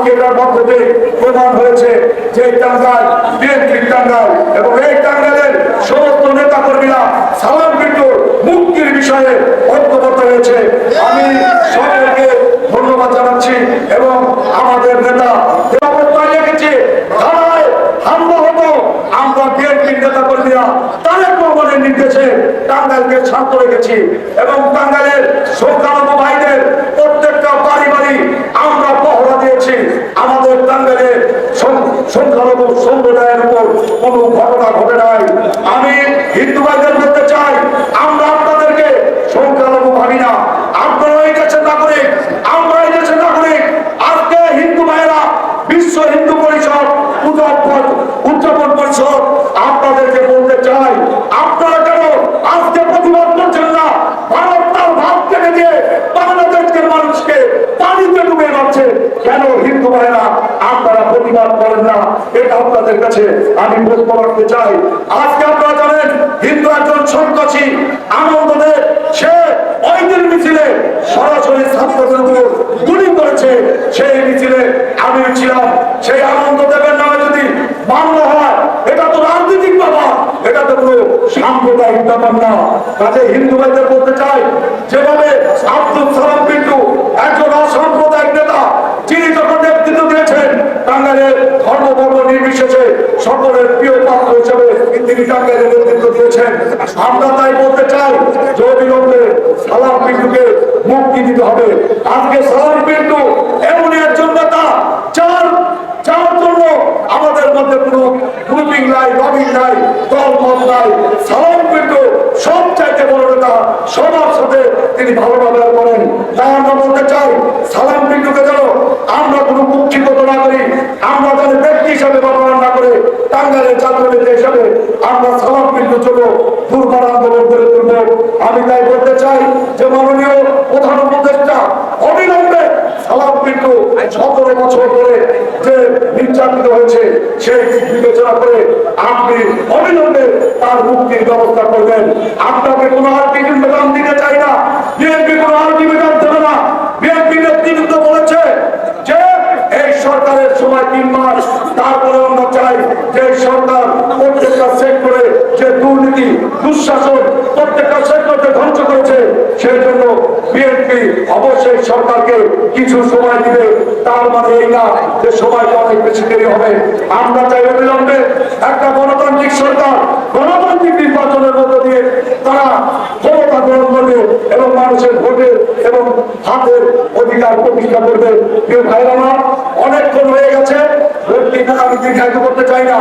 আজকে এটার মধ্যে প্রমাণ হয়েছে যে টাঙ্গাল বিএনপির টাঙ্গাল এবং এই টাঙ্গালের সমস্ত নেতা কর্মীরা সালাম বিট্টুর মুক্তির বিষয়ে ঐক্যবদ্ধ হয়েছে। আমি সকলকে ধন্যবাদ জানাচ্ছি এবং আমাদের নেতা রেখেছে ধারায় হতো, আমরা বিএনপির নেতা কর্মীরা তারেক রহমানের নির্দেশে টাঙ্গাইলকে শান্ত রেখেছি এবং টাঙ্গাইলের সংখ্যালঘু ভাইদের প্রত্যেকটা বাড়ি বাড়ি আমরা পহরা দিয়েছি আমাদের টাঙ্গাইলের সং- সংখ্যালঘু সম্প্রদায়ের উপর কোনো ঘটনা ঘটে নাই। আমি চাই, আমরা আপনাদেরকে সংখ্যালঘু ভাবি না। আপনারা এই দেশের নাগরিক আমরা এই দেশের নাগরিক। আজকে হিন্দু ভাইয়েরা বিশ্ব হিন্দু পরিষদ উদযাপন পরিষদ, আপনাদেরকে বলতে চাই, আপনারা কেন আজকে প্রতিবাদ করছেন না? ভারত তার ভাব কেটে দিয়ে বাংলাদেশের মানুষকে পানিতে ডুবে যাচ্ছে কেন হিন্দু ভাইয়েরা আপনারা প্রতিবাদ করেন না। এটা আপনাদের কাছে আমি প্রশ্ন রাখতে চাই। আজকে আপনারা জানেন, হিন্দু একজন সন্ত্রাসী সে মিছিলে সরাসরি ছাত্রদের উপর গুলি করেছে। সেই মিছিলে আমি ছিলাম। সেই আনন্দ নামে যদি মামলা হয়, এটা তো রাজনৈতিক এটা তো সাম্প্রদায়িক ব্যাপার না। কাজে হিন্দু ভাইদের বলতে চাই, যেভাবে আব্দুল সালাম পিন্টু একজন অসাম্প্রদায়িক নেতা যিনি যখন নেতৃত্ব দিয়েছেন টাঙ্গাইলের ধর্ম বর্ণ নির্বিশেষে সকলের প্রিয় পাত্র হিসেবে তিনি টাঙ্গাইলের নেতৃত্ব দিয়েছেন। আমরা তাই বলতে চাই অবিলম্বে সালাম পিন্টুকে মুক্তি দিতে হবে। আজকে সালাম পিন্টু এমনই একজন নেতা, যার যার জন্য আমাদের মধ্যে কোনো গ্রুপিং নাই, লবিং নাই দল মত নাই। সালাম পিন্টু সব চাইতে বড় নেতা, সবার সাথে তিনি ভালো ব্যবহার করেন। তাই আমরা বলতে চাই সালাম পিন্টুকে যেন আমরা কোনো কুক্ষিগত না করি আমরা যেন ব্যক্তি হিসাবে ব্যবহার না করে টাঙ্গাইলের ছাত্র নেতা হিসাবে আমরা সালাম পিন্টুর জন্য দুর্বার আন্দোলন করে তুলব আমি তাই বলতে চাই যে মাননীয় প্রধান উপদেষ্টা অবিলম্বে সালাম পিন্টু সতেরো বছর ধরে যে নির্যাতিত হয়েছে, সেই বিবেচনা করে আপনি অবিলম্বে তার মুক্তির ব্যবস্থা করবেন আপনাকে কোনো আলটিমেটাম দিতে চাই না। বিএনপি কোনো আলটিমেটাম দেবে না। বিএনপি নেতৃত্ব বলেছে যে এই সরকারের সময় তিন মাস, তারপরে আমরা চাই যে সরকার প্রত্যেকটা সেক্টরে দুর্নীতি দুঃশাসন প্রত্যেকটা সেক্টরকে ধ্বংস করেছে, সেই জন্য বিএনপি অবশ্যই সরকারকে কিছু সময় দিবে। তার মানে এই না যে সময়টা অনেক বেশি দেরি হবে। আমরা চাই অবিলম্বে একটা গণতান্ত্রিক সরকার, গণতান্ত্রিক নির্বাচনের মধ্য দিয়ে তারা ক্ষমতা গ্রহণ করবে এবং মানুষের ভোটের এবং হাতের অধিকার প্রতিষ্ঠা করবে। প্রিয় ভাইরা আমার অনেকক্ষণ হয়ে গেছে ব্যক্তিগত আমি দীর্ঘায়িত করতে চাই না।